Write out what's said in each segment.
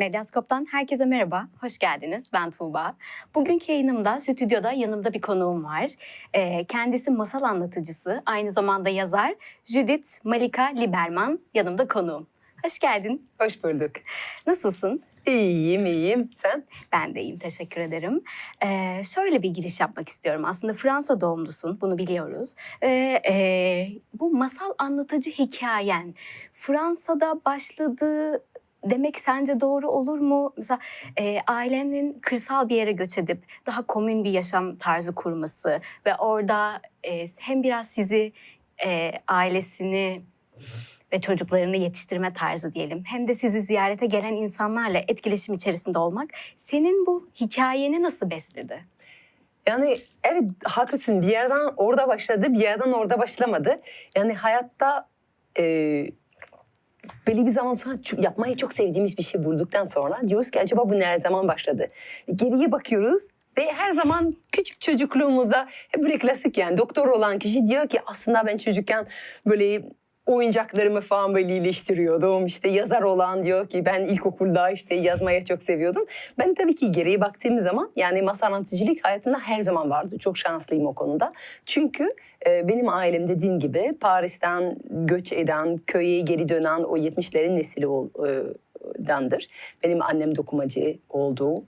Medyaskop'tan herkese merhaba, hoş geldiniz. Ben Tuğba. Bugünkü yayınımda, stüdyoda yanımda bir konuğum var. Ee, kendisi masal anlatıcısı, aynı zamanda yazar Judith Malika Liberman yanımda konuğum. Hoş geldin. Hoş bulduk. Nasılsın? İyiyim, iyiyim. Sen? Ben de iyiyim, teşekkür ederim. Ee, şöyle bir giriş yapmak istiyorum. Aslında Fransa doğumlusun, bunu biliyoruz. Ve e, bu masal anlatıcı hikayen Fransa'da başladı demek sence doğru olur mu? Mesela e, ailenin kırsal bir yere göç edip daha komün bir yaşam tarzı kurması ve orada e, hem biraz sizi, e, ailesini ve çocuklarını yetiştirme tarzı diyelim. Hem de sizi ziyarete gelen insanlarla etkileşim içerisinde olmak senin bu hikayeni nasıl besledi? Yani evet haklısın. Bir yerden orada başladı, bir yerden orada başlamadı. Yani hayatta e, belli bir zaman sonra yapmayı çok sevdiğimiz bir şey bulduktan sonra diyoruz ki acaba bu ne zaman başladı? Geriye bakıyoruz ve her zaman küçük çocukluğumuzda hep böyle klasik yani doktor olan kişi diyor ki aslında ben çocukken böyle oyuncaklarımı falan böyle iyileştiriyordum. İşte yazar olan diyor ki ben ilkokulda işte yazmayı çok seviyordum. Ben tabii ki geriye baktığım zaman yani masal anlatıcılık hayatımda her zaman vardı. Çok şanslıyım o konuda. Çünkü e, benim ailem dediğin gibi Paris'ten göç eden, köye geri dönen o 70'lerin nesili e, dandır. Benim annem dokumacı oldu.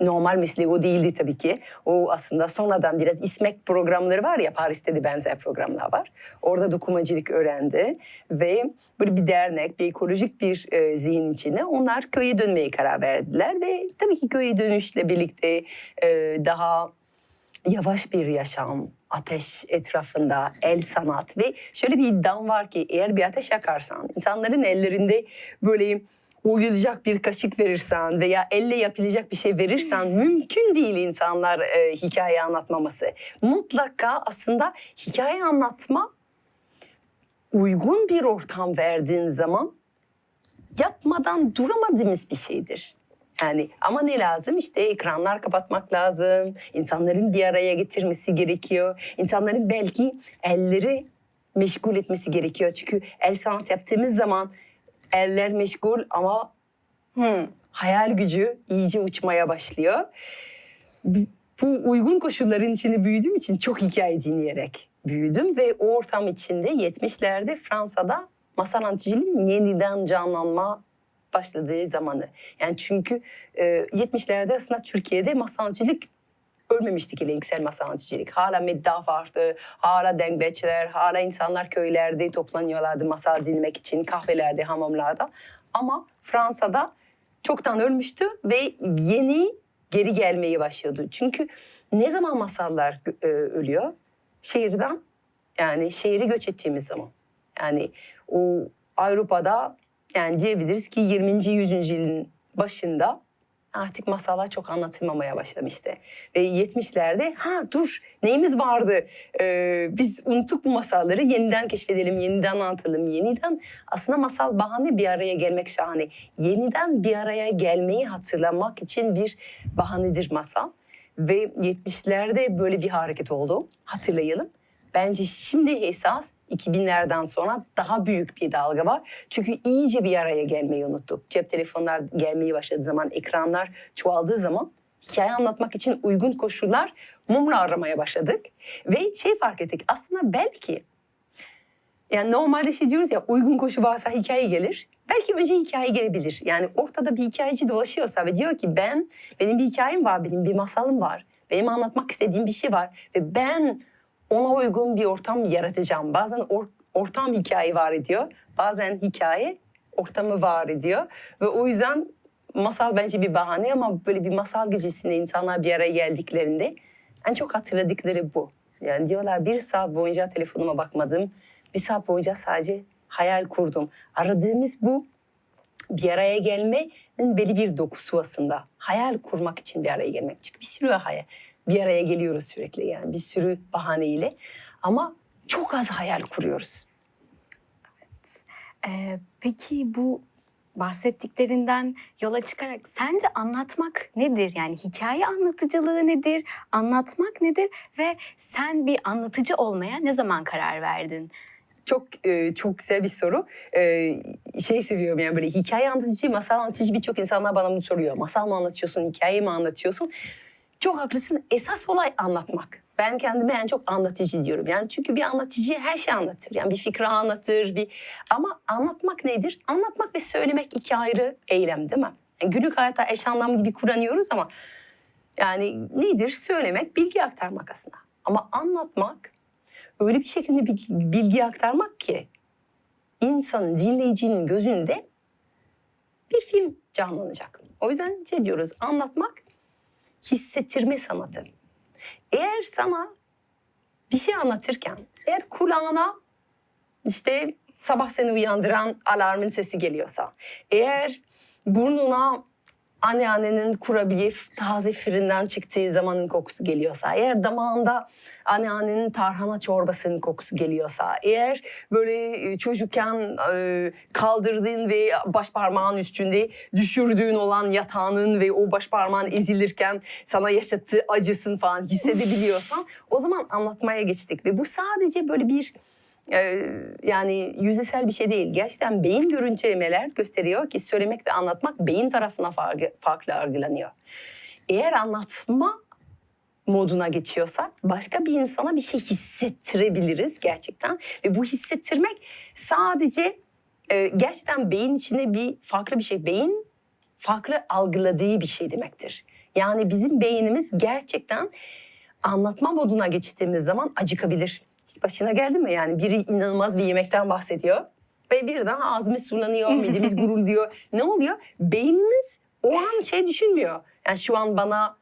Normal mesleği o değildi tabii ki. O aslında sonradan biraz İSMEK programları var ya Paris'te de benzer programlar var. Orada dokumacılık öğrendi ve böyle bir dernek, bir ekolojik bir e, zihin içinde onlar köye dönmeye karar verdiler ve tabii ki köye dönüşle birlikte e, daha yavaş bir yaşam, ateş etrafında, el sanat ve şöyle bir iddiam var ki eğer bir ateş yakarsan insanların ellerinde böyle uyulacak bir kaşık verirsen veya elle yapılacak bir şey verirsen mümkün değil insanlar e, hikaye anlatmaması. Mutlaka aslında hikaye anlatma uygun bir ortam verdiğin zaman yapmadan duramadığımız bir şeydir. Yani ama ne lazım? İşte ekranlar kapatmak lazım. İnsanların bir araya getirmesi gerekiyor. İnsanların belki elleri meşgul etmesi gerekiyor. Çünkü el sanat yaptığımız zaman eller meşgul ama hmm, hayal gücü iyice uçmaya başlıyor. Bu- uygun koşulların içinde büyüdüğüm için çok hikaye dinleyerek büyüdüm ve o ortam içinde 70'lerde Fransa'da masal anlatıcılığın yeniden canlanma başladığı zamanı. Yani çünkü e, 70'lerde aslında Türkiye'de masal anlatıcılık ölmemişti geleneksel masal anlatıcılık. Hala meddah vardı, hala dengbeçler, hala insanlar köylerde toplanıyorlardı masal dinlemek için kahvelerde, hamamlarda. Ama Fransa'da çoktan ölmüştü ve yeni geri gelmeye başlıyordu. Çünkü ne zaman masallar e, ölüyor? Şehirden yani şehri göç ettiğimiz zaman. Yani o Avrupa'da yani diyebiliriz ki 20. yüzyılın başında artık masallar çok anlatılmamaya başlamıştı. Ve 70'lerde ha dur neyimiz vardı Ee, biz unuttuk bu masalları yeniden keşfedelim, yeniden anlatalım, yeniden aslında masal bahane bir araya gelmek şahane. Yeniden bir araya gelmeyi hatırlamak için bir bahanedir masal. Ve 70'lerde böyle bir hareket oldu hatırlayalım. Bence şimdi esas 2000'lerden sonra daha büyük bir dalga var. Çünkü iyice bir araya gelmeyi unuttuk. Cep telefonlar gelmeye başladığı zaman, ekranlar çoğaldığı zaman hikaye anlatmak için uygun koşullar mumla aramaya başladık. Ve şey fark ettik aslında belki yani normalde şey diyoruz ya uygun koşu varsa hikaye gelir. Belki önce hikaye gelebilir. Yani ortada bir hikayeci dolaşıyorsa ve diyor ki ben, benim bir hikayem var, benim bir masalım var. Benim anlatmak istediğim bir şey var. Ve ben ona uygun bir ortam yaratacağım. Bazen or- ortam hikaye var ediyor. Bazen hikaye ortamı var ediyor. Ve o yüzden masal bence bir bahane ama böyle bir masal gecesinde insanlar bir araya geldiklerinde en çok hatırladıkları bu. Yani diyorlar bir saat boyunca telefonuma bakmadım. Bir saat boyunca sadece hayal kurdum. Aradığımız bu bir araya gelmenin belli bir dokusu aslında. Hayal kurmak için bir araya gelmek. Çünkü bir sürü hayal, bir araya geliyoruz sürekli yani bir sürü bahaneyle. Ama çok az hayal kuruyoruz. Ee, peki bu bahsettiklerinden yola çıkarak sence anlatmak nedir? Yani hikaye anlatıcılığı nedir? Anlatmak nedir? Ve sen bir anlatıcı olmaya ne zaman karar verdin? çok e, çok güzel bir soru. E, şey seviyorum yani böyle hikaye anlatıcı, masal anlatıcı birçok insanlar bana bunu soruyor. Masal mı anlatıyorsun, hikaye mi anlatıyorsun? Çok haklısın. Esas olay anlatmak. Ben kendime en çok anlatıcı diyorum. Yani çünkü bir anlatıcı her şeyi anlatır. Yani bir fikri anlatır. Bir... Ama anlatmak nedir? Anlatmak ve söylemek iki ayrı eylem değil mi? Yani günlük hayatta eş anlamlı gibi kullanıyoruz ama yani nedir? Söylemek, bilgi aktarmak aslında. Ama anlatmak öyle bir şekilde bilgi, bilgi aktarmak ki insanın, dinleyicinin gözünde bir film canlanacak. O yüzden şey diyoruz, anlatmak hissettirme sanatı. Eğer sana bir şey anlatırken, eğer kulağına işte sabah seni uyandıran alarmın sesi geliyorsa, eğer burnuna anneannenin kurabiye taze fırından çıktığı zamanın kokusu geliyorsa, eğer damağında anneannenin tarhana çorbasının kokusu geliyorsa, eğer böyle e, çocukken e, kaldırdığın ve baş parmağın üstünde düşürdüğün olan yatağının ve o baş parmağın ezilirken sana yaşattığı acısın falan hissedebiliyorsan o zaman anlatmaya geçtik ve bu sadece böyle bir yani yüzeysel bir şey değil. Gerçekten beyin görüntülemeler gösteriyor ki söylemek ve anlatmak beyin tarafına farklı algılanıyor. Eğer anlatma moduna geçiyorsak başka bir insana bir şey hissettirebiliriz gerçekten. Ve bu hissettirmek sadece e, gerçekten beyin içinde bir farklı bir şey. Beyin farklı algıladığı bir şey demektir. Yani bizim beynimiz gerçekten anlatma moduna geçtiğimiz zaman acıkabilir. Hiç başına geldi mi yani biri inanılmaz bir yemekten bahsediyor ve birden ağzımız sulanıyor, midemiz gurulduyor. Ne oluyor? Beynimiz o an şey düşünmüyor. Yani şu an bana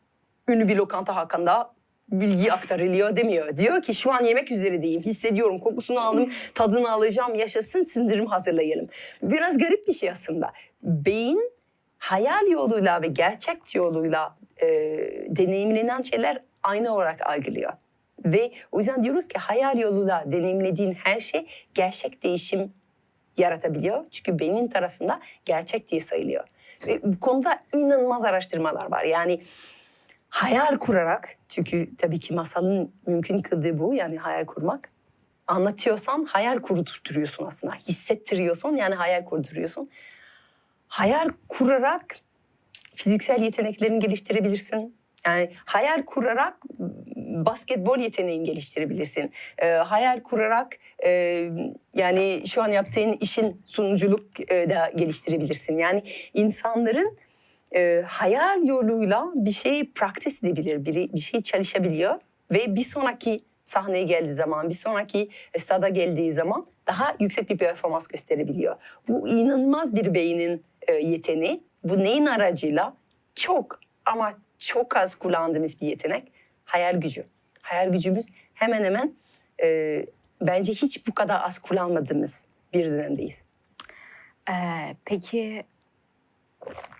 ünlü bir lokanta hakkında bilgi aktarılıyor demiyor. Diyor ki şu an yemek üzerindeyim, hissediyorum, kokusunu aldım, tadını alacağım, yaşasın, sindirim hazırlayalım. Biraz garip bir şey aslında. Beyin hayal yoluyla ve gerçek yoluyla e, deneyimlenen şeyler aynı olarak algılıyor. Ve o yüzden diyoruz ki hayal yoluyla deneyimlediğin her şey gerçek değişim yaratabiliyor. Çünkü beynin tarafında gerçek diye sayılıyor. Ve bu konuda inanılmaz araştırmalar var. Yani hayal kurarak, çünkü tabii ki masalın mümkün kıldığı bu yani hayal kurmak. Anlatıyorsan hayal kurdurtuyorsun aslında. Hissettiriyorsun yani hayal kurduruyorsun. Hayal kurarak fiziksel yeteneklerini geliştirebilirsin. Yani hayal kurarak basketbol yeteneğini geliştirebilirsin. Ee, hayal kurarak e, yani şu an yaptığın işin sunuculuk e, da geliştirebilirsin. Yani insanların e, hayal yoluyla bir şey praktis edebilir, bir, bir şey çalışabiliyor ve bir sonraki sahneye geldiği zaman, bir sonraki stada geldiği zaman daha yüksek bir performans gösterebiliyor. Bu inanılmaz bir beynin e, yeteneği. Bu neyin aracıyla? Çok ama çok az kullandığımız bir yetenek. Hayal gücü. Hayal gücümüz hemen hemen e, bence hiç bu kadar az kullanmadığımız bir dönemdeyiz. Ee, peki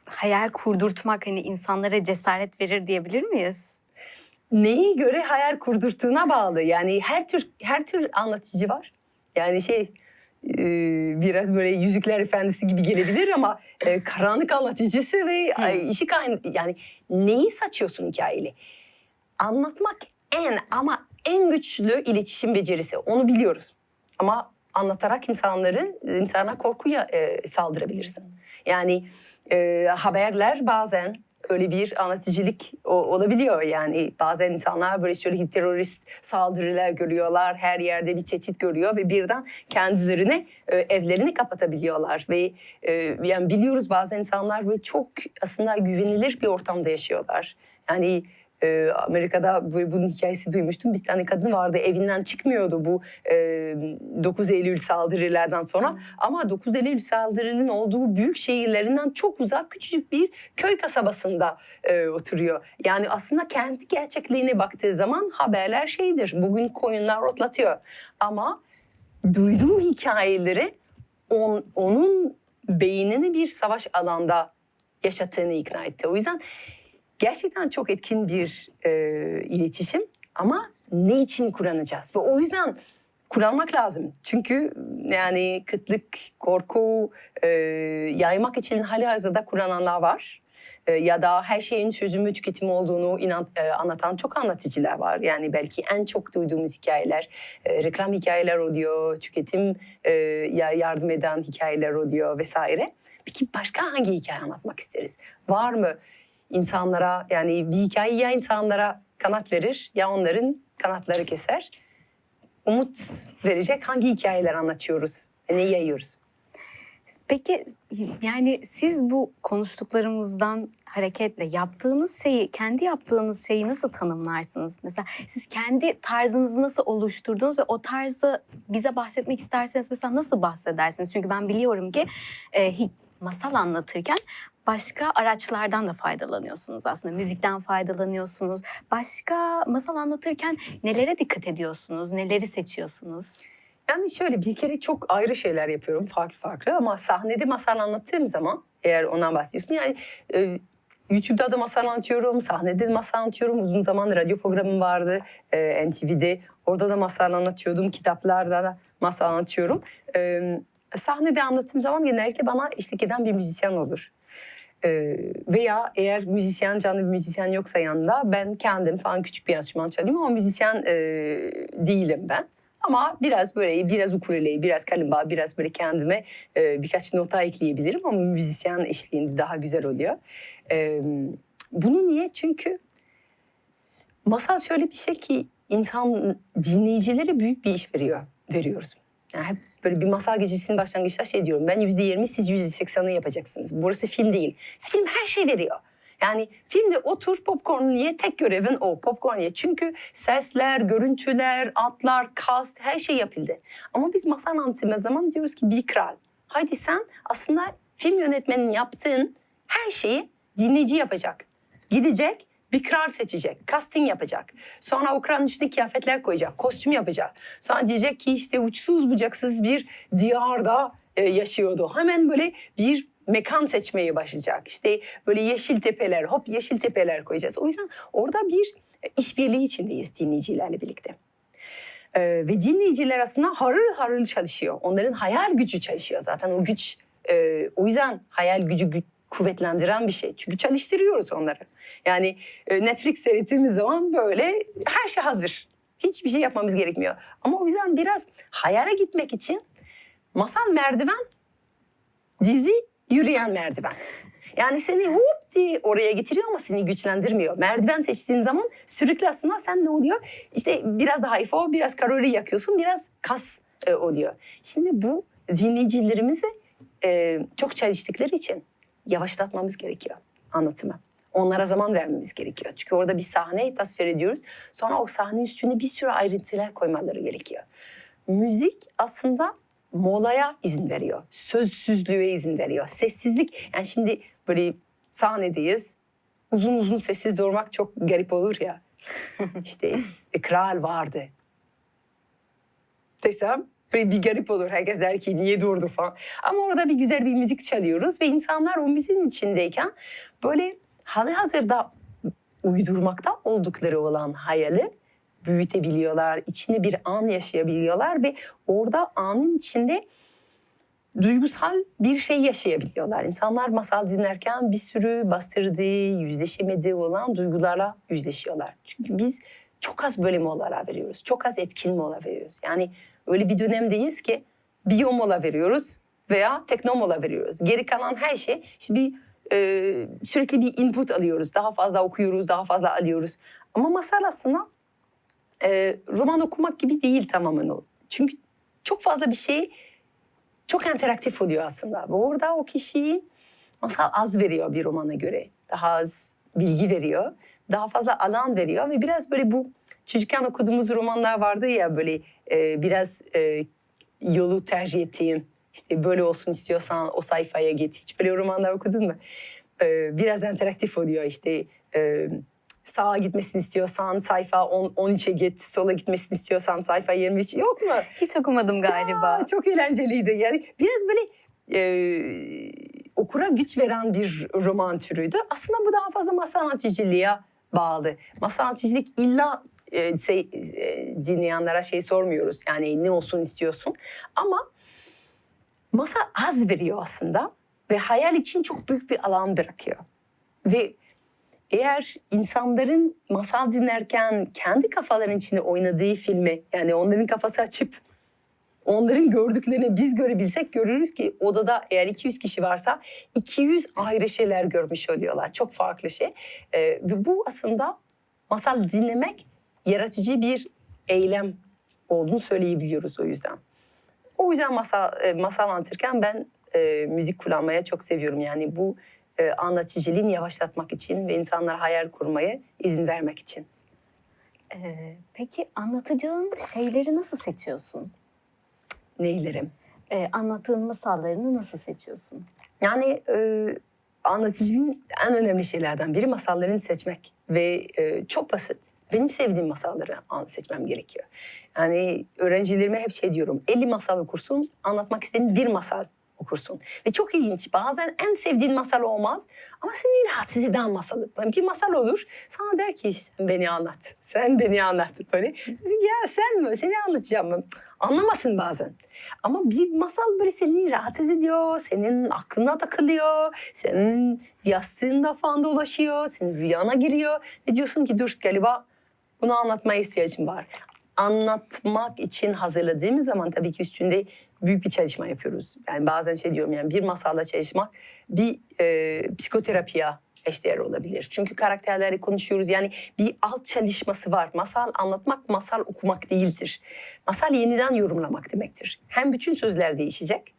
hayal kurdurtmak hani insanlara cesaret verir diyebilir miyiz? Neye göre hayal kurdurttuğuna bağlı. Yani her tür her tür anlatıcı var. Yani şey biraz böyle Yüzükler Efendisi gibi gelebilir ama e, karanlık anlatıcısı ve Hmm. işi kayn yani neyi saçıyorsun hikayeli? Anlatmak en ama en güçlü iletişim becerisi. Onu biliyoruz. Ama anlatarak insanları insana korkuya e, saldırabilirsin. Yani e, haberler bazen öyle bir anlatıcılık o- olabiliyor. Yani bazen insanlar böyle şöyle terörist saldırılar görüyorlar. Her yerde bir tehdit görüyor ve birden kendilerine e, evlerini kapatabiliyorlar. Ve e, yani biliyoruz bazen insanlar böyle çok aslında güvenilir bir ortamda yaşıyorlar. Yani e, Amerika'da böyle bunun hikayesi duymuştum. Bir tane kadın vardı evinden çıkmıyordu bu e, 9 Eylül saldırılardan sonra. Ama 9 Eylül saldırının olduğu büyük şehirlerinden çok uzak küçücük bir köy kasabasında e, oturuyor. Yani aslında kendi gerçekliğine baktığı zaman haberler şeydir. Bugün koyunlar otlatıyor. Ama duyduğu hikayeleri on, onun beynini bir savaş alanda yaşattığını ikna etti. O yüzden gerçekten çok etkin bir e, iletişim ama ne için kullanacağız? Ve o yüzden kullanmak lazım. Çünkü yani kıtlık, korku e, yaymak için hali hazırda kullananlar var. e, ya da her şeyin çözümü tüketimi olduğunu inan, e, anlatan çok anlatıcılar var. Yani belki en çok duyduğumuz hikayeler e, reklam hikayeler oluyor, tüketim e, ya yardım eden hikayeler oluyor vesaire. Peki başka hangi hikaye anlatmak isteriz? Var mı insanlara yani bir hikaye ya insanlara kanat verir ya onların kanatları keser. Umut verecek hangi hikayeler anlatıyoruz ne yayıyoruz? Peki yani siz bu konuştuklarımızdan hareketle yaptığınız şeyi, kendi yaptığınız şeyi nasıl tanımlarsınız? Mesela siz kendi tarzınızı nasıl oluşturdunuz ve o tarzı bize bahsetmek isterseniz mesela nasıl bahsedersiniz? Çünkü ben biliyorum ki e, masal anlatırken başka araçlardan da faydalanıyorsunuz aslında. Müzikten faydalanıyorsunuz. Başka masal anlatırken nelere dikkat ediyorsunuz? Neleri seçiyorsunuz? Yani şöyle bir kere çok ayrı şeyler yapıyorum farklı farklı ama sahnede masal anlattığım zaman eğer ondan bahsediyorsun yani e, YouTube'da da masal anlatıyorum, sahnede de masal anlatıyorum. Uzun zaman radyo programım vardı e, NTV'de. Orada da masal anlatıyordum, kitaplarda da masal anlatıyorum. E, sahnede anlattığım zaman genellikle bana eşlik eden bir müzisyen olur. E, veya eğer müzisyen, canlı bir müzisyen yoksa yanında ben kendim falan küçük bir enstrüman çalıyorum ama müzisyen e, değilim ben. Ama biraz böyle biraz ukulele, biraz kalimba, biraz böyle kendime e, birkaç nota ekleyebilirim ama müzisyen eşliğinde daha güzel oluyor. E, bunu niye? Çünkü masal şöyle bir şey ki insan dinleyicilere büyük bir iş veriyor, veriyoruz. Yani hep böyle bir masal gecesinin başlangıçta şey diyorum. Ben yüzde yirmi, siz yüzde seksanı yapacaksınız. Burası film değil. Film her şey veriyor. Yani filmde otur popcorn ye tek görevin o popcorn ye. Çünkü sesler, görüntüler, atlar, cast her şey yapıldı. Ama biz masal anlatımı zaman diyoruz ki bir kral. Haydi sen aslında film yönetmenin yaptığın her şeyi dinleyici yapacak. Gidecek bir kral seçecek, casting yapacak. Sonra o kralın üstüne kıyafetler koyacak, kostüm yapacak. Sonra diyecek ki işte uçsuz bucaksız bir diyarda e, yaşıyordu. Hemen böyle bir mekan seçmeye başlayacak. İşte böyle yeşil tepeler, hop yeşil tepeler koyacağız. O yüzden orada bir e, işbirliği içindeyiz dinleyicilerle birlikte. Ee, ve dinleyiciler aslında harıl harıl çalışıyor. Onların hayal gücü çalışıyor zaten o güç. e, o yüzden hayal gücü gü- kuvvetlendiren bir şey. Çünkü çalıştırıyoruz onları. Yani e, Netflix seyrettiğimiz zaman böyle her şey hazır. Hiçbir şey yapmamız gerekmiyor. Ama o yüzden biraz hayale gitmek için masal merdiven, dizi yürüyen merdiven. Yani seni hop diye oraya getiriyor ama seni güçlendirmiyor. Merdiven seçtiğin zaman sürekli aslında sen ne oluyor? İşte biraz daha ifo, biraz kalori yakıyorsun, biraz kas e, oluyor. Şimdi bu dinleyicilerimizi e, çok çalıştıkları için yavaşlatmamız gerekiyor anlatımı. Onlara zaman vermemiz gerekiyor. Çünkü orada bir sahne tasvir ediyoruz. Sonra o sahne üstüne bir sürü ayrıntılar koymaları gerekiyor. Müzik aslında molaya izin veriyor. Sözsüzlüğe izin veriyor. Sessizlik. Yani şimdi böyle sahnedeyiz. Uzun uzun sessiz durmak çok garip olur ya. işte e, kral vardı. Desem böyle bir garip olur. Herkes der ki niye durdu falan. Ama orada bir güzel bir müzik çalıyoruz ve insanlar o müziğin içindeyken böyle hali hazırda uydurmakta oldukları olan hayali büyütebiliyorlar. içinde bir an yaşayabiliyorlar ve orada anın içinde duygusal bir şey yaşayabiliyorlar. İnsanlar masal dinlerken bir sürü bastırdığı, yüzleşemediği olan duygularla yüzleşiyorlar. Çünkü biz çok az böyle molalar veriyoruz. Çok az etkin mola veriyoruz. Yani öyle bir dönemdeyiz ki biyo mola veriyoruz veya tekno mola veriyoruz. Geri kalan her şey işte bir e, sürekli bir input alıyoruz. Daha fazla okuyoruz, daha fazla alıyoruz. Ama masal aslında e, roman okumak gibi değil tamamen o. Çünkü çok fazla bir şey çok interaktif oluyor aslında. Ve orada o kişiyi masal az veriyor bir romana göre. Daha az bilgi veriyor. Daha fazla alan veriyor ve biraz böyle bu çocukken okuduğumuz romanlar vardı ya böyle e, biraz e, yolu tercih ettiğin işte böyle olsun istiyorsan o sayfaya git. Hiç böyle romanlar okudun mu? E, biraz interaktif oluyor işte e, sağa gitmesini istiyorsan sayfa 10, 13'e git, sola gitmesini istiyorsan sayfa 23 yok mu? Hiç okumadım galiba. Aa, çok eğlenceliydi. Yani biraz böyle e, okura güç veren bir roman türüydü. Aslında bu daha fazla masal anlatıcılığa bağlı. Masal anlatıcılık illa e, şey, e, dinleyenlere şey sormuyoruz. Yani ne olsun istiyorsun. Ama masal az veriyor aslında ve hayal için çok büyük bir alan bırakıyor. Ve eğer insanların masal dinlerken kendi kafalarının içinde oynadığı filmi yani onların kafası açıp onların gördüklerini biz görebilsek görürüz ki odada eğer 200 kişi varsa 200 ayrı şeyler görmüş oluyorlar. Çok farklı şey. Ee, ve bu aslında masal dinlemek yaratıcı bir eylem olduğunu söyleyebiliyoruz o yüzden. O yüzden masal, e, masal anlatırken ben e, müzik kullanmaya çok seviyorum. Yani bu e, anlatıcılığını yavaşlatmak için ve insanlara hayal kurmaya izin vermek için. Ee, peki anlatacağın şeyleri nasıl seçiyorsun? Neylerim? Ee, anlattığın masallarını nasıl seçiyorsun? Yani e, anlatıcının en önemli şeylerden biri masallarını seçmek ve e, çok basit. Benim sevdiğim masalları seçmem gerekiyor. Yani öğrencilerime hep şey diyorum. 50 masal okursun, anlatmak istediğin bir masal okursun. Ve çok ilginç. Bazen en sevdiğin masal olmaz ama seni rahatsız eden masalı. Bir masal olur. Sana der ki sen beni anlat. Sen beni anlat. Böyle. Ya sen mi? Seni anlatacağım mı? Anlamasın bazen. Ama bir masal böyle seni rahatsız ediyor. Senin aklına takılıyor. Senin yastığında falan dolaşıyor. Senin rüyana giriyor. Ve diyorsun ki dur galiba bunu anlatmaya ihtiyacım var. Anlatmak için hazırladığımız zaman tabii ki üstünde büyük bir çalışma yapıyoruz. Yani bazen şey diyorum yani bir masalla çalışmak bir e, psikoterapiye eşdeğer olabilir. Çünkü karakterleri konuşuyoruz. Yani bir alt çalışması var. Masal anlatmak, masal okumak değildir. Masal yeniden yorumlamak demektir. Hem bütün sözler değişecek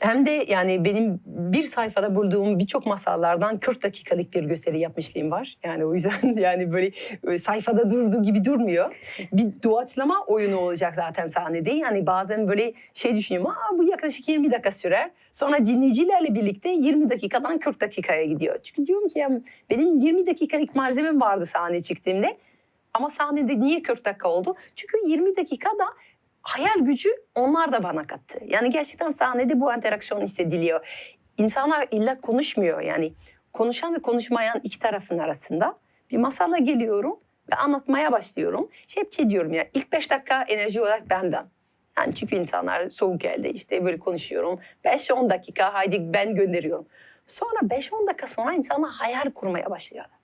hem de yani benim bir sayfada bulduğum birçok masallardan 40 dakikalık bir gösteri yapmışlığım var. Yani o yüzden yani böyle sayfada durduğu gibi durmuyor. Bir doğaçlama oyunu olacak zaten sahnede. Yani bazen böyle şey düşünüyorum. Aa, bu yaklaşık 20 dakika sürer. Sonra dinleyicilerle birlikte 20 dakikadan 40 dakikaya gidiyor. Çünkü diyorum ki ya, benim 20 dakikalık malzemem vardı sahneye çıktığımda. Ama sahnede niye 40 dakika oldu? Çünkü 20 dakikada hayal gücü onlar da bana kattı. Yani gerçekten sahnede bu interaksiyon hissediliyor. İnsanlar illa konuşmuyor yani. Konuşan ve konuşmayan iki tarafın arasında bir masala geliyorum ve anlatmaya başlıyorum. Şey hep şey diyorum ya ilk beş dakika enerji olarak benden. Yani çünkü insanlar soğuk elde işte böyle konuşuyorum. 5-10 dakika haydi ben gönderiyorum. Sonra 5-10 dakika sonra insanlar hayal kurmaya başlıyorlar.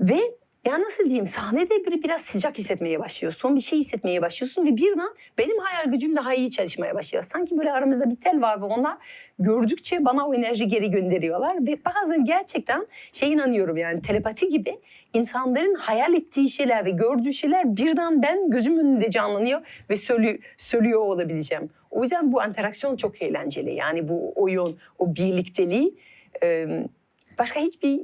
Ve ya nasıl diyeyim sahnede bir biraz sıcak hissetmeye başlıyorsun. Bir şey hissetmeye başlıyorsun ve birden benim hayal gücüm daha iyi çalışmaya başlıyor. Sanki böyle aramızda bir tel var ve onlar gördükçe bana o enerji geri gönderiyorlar. Ve bazen gerçekten şey inanıyorum yani telepati gibi insanların hayal ettiği şeyler ve gördüğü şeyler birden ben gözümün önünde canlanıyor ve söylüyor, söylüyor olabileceğim. O yüzden bu interaksiyon çok eğlenceli. Yani bu oyun, o birlikteliği başka hiçbir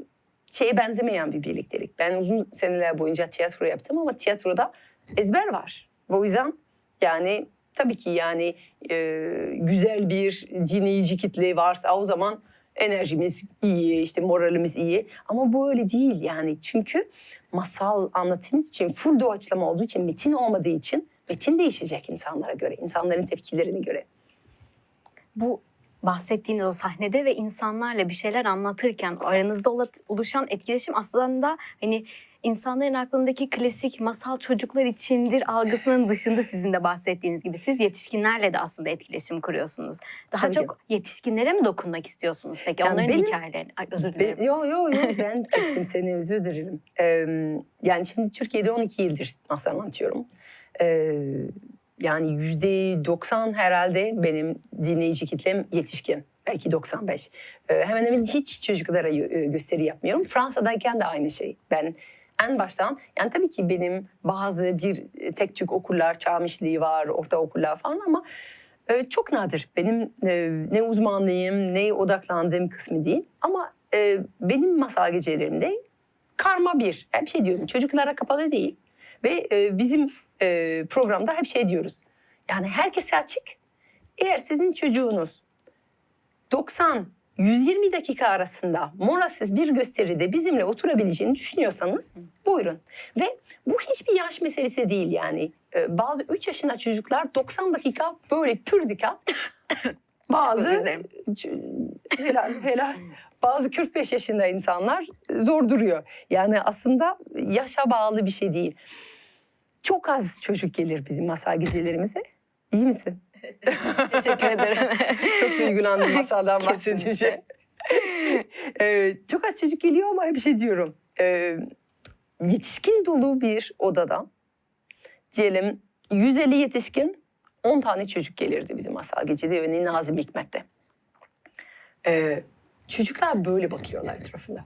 şeye benzemeyen bir birliktelik. Ben uzun seneler boyunca tiyatro yaptım ama tiyatroda ezber var. O yüzden yani tabii ki yani e, güzel bir dinleyici kitle varsa o zaman enerjimiz iyi, işte moralimiz iyi. Ama bu öyle değil yani. Çünkü masal anlatımız için full doğaçlama olduğu için, metin olmadığı için metin değişecek insanlara göre, insanların tepkilerine göre. Bu bahsettiğiniz o sahnede ve insanlarla bir şeyler anlatırken aranızda oluşan etkileşim aslında hani insanların aklındaki klasik masal çocuklar içindir algısının dışında sizin de bahsettiğiniz gibi siz yetişkinlerle de aslında etkileşim kuruyorsunuz. Daha Tabii ki. çok yetişkinlere mi dokunmak istiyorsunuz peki Yani onların benim- hikayelerini? Ay özür dilerim. Ben, yo yo yo ben kestim seni özür dilerim. Ee, yani şimdi Türkiye'de 12 yıldır masal anlatıyorum. Ee, yani yüzde 90 herhalde benim dinleyici kitlem yetişkin. Belki 95. Ee, hemen hemen hiç çocuklara e, gösteri yapmıyorum. Fransa'dayken de aynı şey. Ben en baştan yani tabii ki benim bazı bir e, tek tük okullar, çağmışlığı var, ortaokullar falan ama e, çok nadir. Benim ne uzmanlığım, ne odaklandığım kısmı değil. Ama benim masal gecelerimde karma bir. Hep şey diyorum çocuklara kapalı değil. Ve bizim e, programda hep şey diyoruz. Yani herkese açık. Eğer sizin çocuğunuz 90 120 dakika arasında molasız bir gösteride bizimle oturabileceğini düşünüyorsanız buyurun. Ve bu hiçbir yaş meselesi değil yani. Ee, bazı 3 yaşında çocuklar 90 dakika böyle pür dikkat. bazı helal helal. Bazı 45 yaşında insanlar zor duruyor. Yani aslında yaşa bağlı bir şey değil. Çok az çocuk gelir bizim masal gecelerimize. İyi misin? Teşekkür ederim. Çok duygulandım masaldan bahsedince. Ee, çok az çocuk geliyor ama bir şey diyorum. Ee, yetişkin dolu bir odada diyelim 150 yetişkin 10 tane çocuk gelirdi bizim masal gecede ve Nazım Hikmet'te. Ee, çocuklar böyle bakıyorlar etrafında.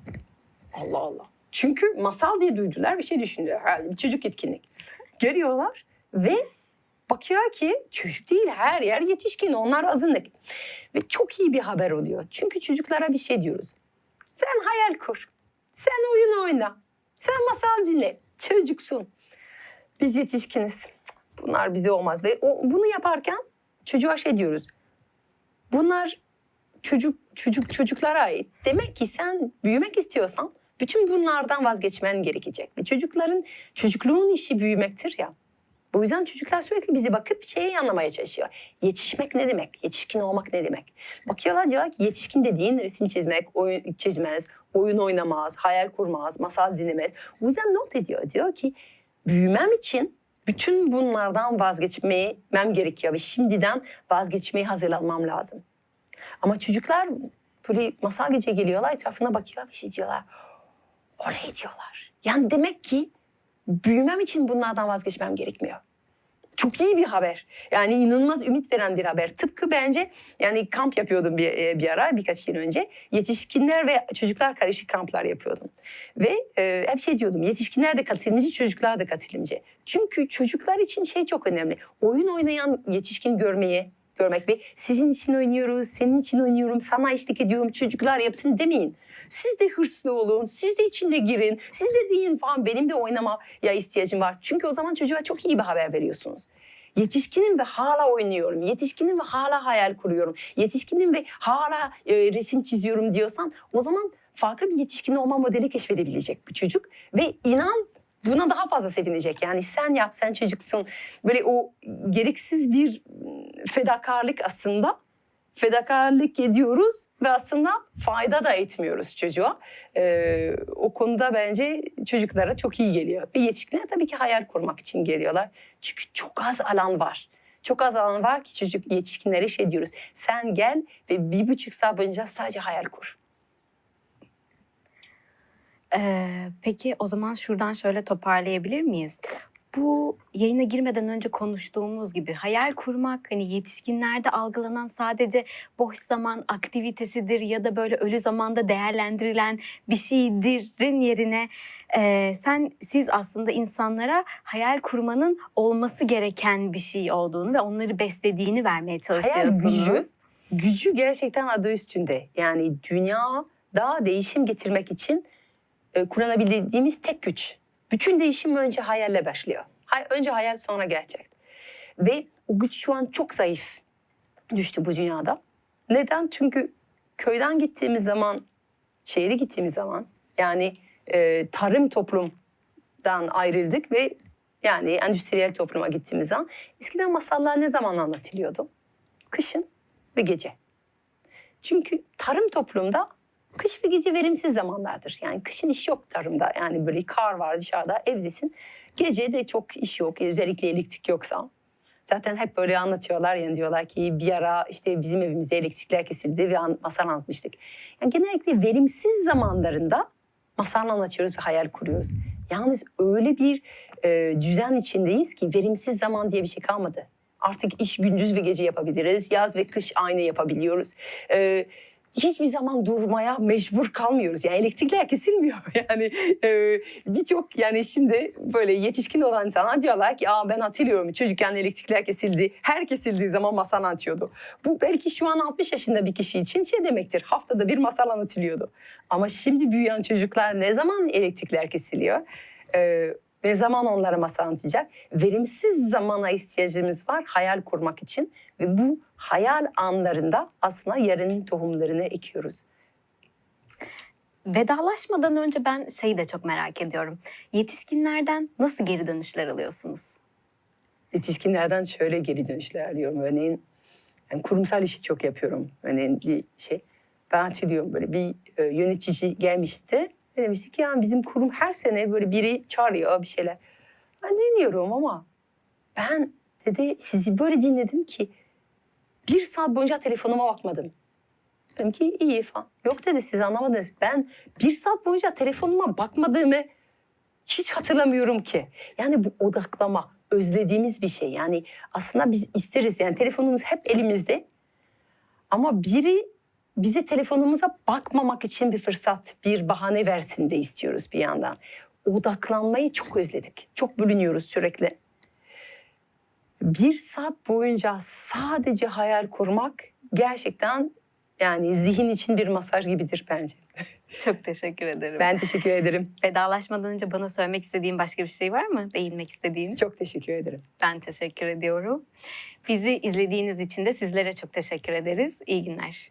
Allah Allah. Çünkü masal diye duydular bir şey düşündüler herhalde bir çocuk etkinlik. Görüyorlar ve bakıyor ki çocuk değil her yer yetişkin onlar azınlık. Ve çok iyi bir haber oluyor. Çünkü çocuklara bir şey diyoruz. Sen hayal kur. Sen oyun oyna. Sen masal dinle. Çocuksun. Biz yetişkiniz. Bunlar bize olmaz. Ve o, bunu yaparken çocuğa şey diyoruz. Bunlar çocuk çocuk çocuklara ait. Demek ki sen büyümek istiyorsan bütün bunlardan vazgeçmen gerekecek. Ve çocukların çocukluğun işi büyümektir ya. Bu yüzden çocuklar sürekli bize bakıp şeyi anlamaya çalışıyor. Yetişmek ne demek? Yetişkin olmak ne demek? Bakıyorlar diyorlar ki yetişkin dediğin resim çizmek, oyun çizmez, oyun oynamaz, hayal kurmaz, masal dinlemez. O yüzden not ediyor. Diyor ki büyümem için bütün bunlardan vazgeçmem gerekiyor ve şimdiden vazgeçmeye hazırlanmam lazım. Ama çocuklar böyle masal gece geliyorlar etrafına bakıyor bir şey diyorlar. Oley diyorlar. Yani demek ki büyümem için bunlardan vazgeçmem gerekmiyor. Çok iyi bir haber. Yani inanılmaz ümit veren bir haber. Tıpkı bence yani kamp yapıyordum bir, e, bir ara birkaç yıl önce. Yetişkinler ve çocuklar karışık kamplar yapıyordum. Ve e, hep şey diyordum yetişkinler de katılımcı çocuklar da katılımcı. Çünkü çocuklar için şey çok önemli. Oyun oynayan yetişkin görmeye görmek ve sizin için oynuyoruz, senin için oynuyorum, sana eşlik ediyorum, çocuklar yapsın demeyin. Siz de hırslı olun, siz de içine girin, siz de deyin falan benim de oynamaya ihtiyacım var. Çünkü o zaman çocuğa çok iyi bir haber veriyorsunuz. Yetişkinim ve hala oynuyorum, yetişkinim ve hala hayal kuruyorum, yetişkinim ve hala e, resim çiziyorum diyorsan o zaman farklı bir yetişkin olma modeli keşfedebilecek bu çocuk. Ve inan buna daha fazla sevinecek. Yani sen yap, sen çocuksun. Böyle o gereksiz bir fedakarlık aslında. Fedakarlık ediyoruz ve aslında fayda da etmiyoruz çocuğa. Ee, o konuda bence çocuklara çok iyi geliyor. Ve yetişkinler tabii ki hayal kurmak için geliyorlar. Çünkü çok az alan var. Çok az alan var ki çocuk yetişkinlere şey diyoruz. Sen gel ve bir buçuk saat boyunca sadece hayal kur. Ee, peki o zaman şuradan şöyle toparlayabilir miyiz? Bu yayına girmeden önce konuştuğumuz gibi hayal kurmak hani yetişkinlerde algılanan sadece boş zaman aktivitesidir ya da böyle ölü zamanda değerlendirilen bir şeydirin yerine e, sen siz aslında insanlara hayal kurmanın olması gereken bir şey olduğunu ve onları beslediğini vermeye Hayal çalışıyorsunuz. gücü, gücü gerçekten adı üstünde. Yani dünya daha değişim getirmek için kullanabildiğimiz tek güç. Bütün değişim önce hayalle başlıyor. Hay- önce hayal sonra gerçek. Ve o güç şu an çok zayıf düştü bu dünyada. Neden? Çünkü köyden gittiğimiz zaman, şehre gittiğimiz zaman yani e, tarım toplumdan ayrıldık ve yani endüstriyel topluma gittiğimiz zaman eskiden masallar ne zaman anlatılıyordu? Kışın ve gece. Çünkü tarım toplumda kış gece verimsiz zamanlardır. Yani kışın iş yok tarımda. Yani böyle kar var dışarıda evdesin. Gece de çok iş yok. Özellikle elektrik yoksa. Zaten hep böyle anlatıyorlar yani diyorlar ki bir ara işte bizim evimizde elektrikler kesildi ve masal anlatmıştık. Yani genellikle verimsiz zamanlarında masal anlatıyoruz ve hayal kuruyoruz. Yalnız öyle bir e, düzen içindeyiz ki verimsiz zaman diye bir şey kalmadı. Artık iş gündüz ve gece yapabiliriz. Yaz ve kış aynı yapabiliyoruz. E, hiçbir zaman durmaya mecbur kalmıyoruz. Yani elektrikler kesilmiyor. Yani e, birçok yani şimdi böyle yetişkin olan insanlar diyorlar ki Aa, ben hatırlıyorum çocukken elektrikler kesildi. Her kesildiği zaman masal anlatıyordu. Bu belki şu an 60 yaşında bir kişi için şey demektir. Haftada bir masal anlatılıyordu. Ama şimdi büyüyen çocuklar ne zaman elektrikler kesiliyor? E, ne zaman onlara masal anlatacak? Verimsiz zamana ihtiyacımız var hayal kurmak için. Ve bu hayal anlarında aslında yarının tohumlarını ekiyoruz. Vedalaşmadan önce ben şeyi de çok merak ediyorum. Yetişkinlerden nasıl geri dönüşler alıyorsunuz? Yetişkinlerden şöyle geri dönüşler alıyorum. Örneğin yani kurumsal işi çok yapıyorum. Örneğin bir şey. Ben hatırlıyorum böyle bir e, yönetici gelmişti. Ve Demişti ki yani bizim kurum her sene böyle biri çağırıyor bir şeyler. Ben dinliyorum ama ben dedi sizi böyle dinledim ki bir saat boyunca telefonuma bakmadım. Dedim ki iyi falan. Yok dedi siz anlamadınız. Ben bir saat boyunca telefonuma bakmadığımı hiç hatırlamıyorum ki. Yani bu odaklama özlediğimiz bir şey. Yani aslında biz isteriz yani telefonumuz hep elimizde. Ama biri bize telefonumuza bakmamak için bir fırsat, bir bahane versin de istiyoruz bir yandan. Odaklanmayı çok özledik. Çok bölünüyoruz sürekli. Bir saat boyunca sadece hayal kurmak gerçekten yani zihin için bir masaj gibidir bence. Çok teşekkür ederim. Ben teşekkür ederim. Vedalaşmadan önce bana söylemek istediğin başka bir şey var mı? Değinmek istediğin? Çok teşekkür ederim. Ben teşekkür ediyorum. Bizi izlediğiniz için de sizlere çok teşekkür ederiz. İyi günler.